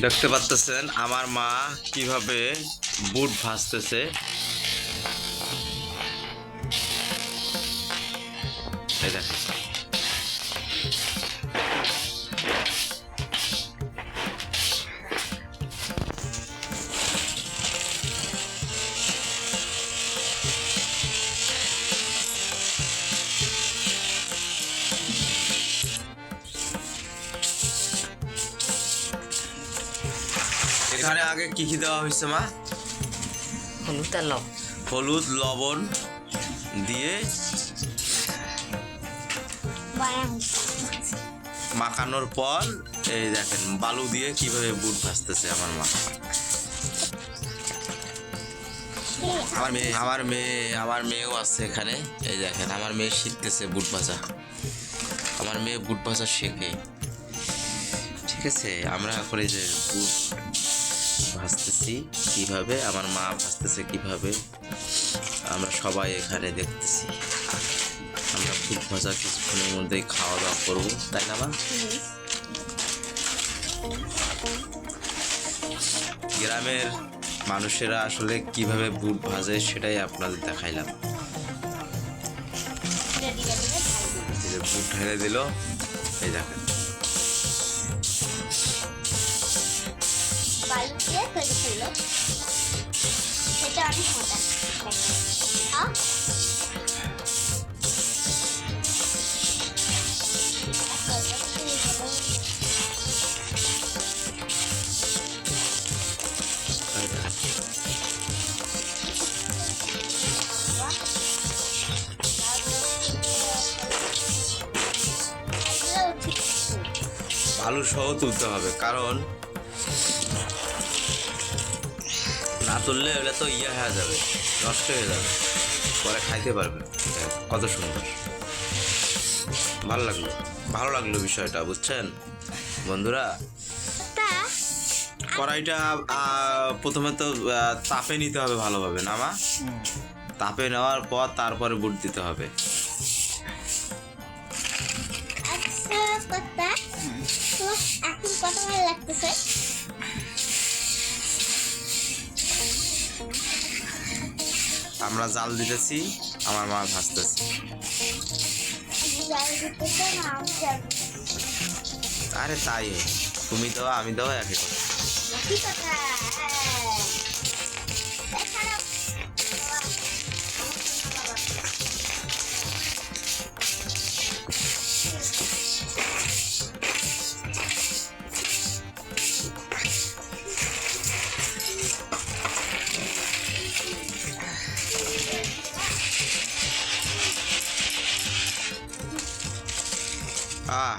দেখতে পাচ্তেছেন আমার মা কীভাবে বুট ভাজতেছে। দেখেন। এখানে আগে কি কি দেওয়া হয়েছে মা? হলুদ আর লবণ। হলুদ লবণ দিয়ে মাখানোর পর এই দেখেন বালু দিয়ে কীভাবে বুট ভাজতেছে আমার মা। আমার মেয়ে আমার মেয়ে আমার মেয়েও আছে এখানে। এই দেখেন আমার মেয়ে শিখতেছে বুট ভাজা। আমার মেয়ে বুট ভাজা শেখে। ঠিক আছে আমরা এই যে বুট ভাজতেছি কীভাবে আমার মা ভাজতেছে কীভাবে আমরা সবাই এখানে দেখতেছি। আমরা বুট ভাজা কিছুক্ষণের মধ্যেই খাওয়া দাওয়া করব তাই না মা? গ্রামের মানুষেরা আসলে কীভাবে বুট ভাজে সেটাই আপনাদের দেখাইলাম। বুট ঢেলে দিল এই দেখেন। এই দেখেন। এগুলো ঠিক আছে। ভালো সহ তুলতে হবে কারণ না তুললে ওটা তো ইয়ে হয়ে যাবে নষ্ট হয়ে যাবে। পরে খাইতে পারবে কত সুন্দর। ভালো লাগল ভালো লাগল বিষয়টা বুঝছেন? বন্ধুরা কড়াইটা প্রথমে তো তাপে নিতে হবে ভালোভাবে না মা? তাপে নেওয়ার পর তারপরে বুট দিতে হবে। আচ্ছা এখন কত ভালো লাগতেছে? আমরা জাল দিতেছি আমার মা জাল আরে তাই তুমি দেওয়া আমি দেওয়া একই কথা? Ah.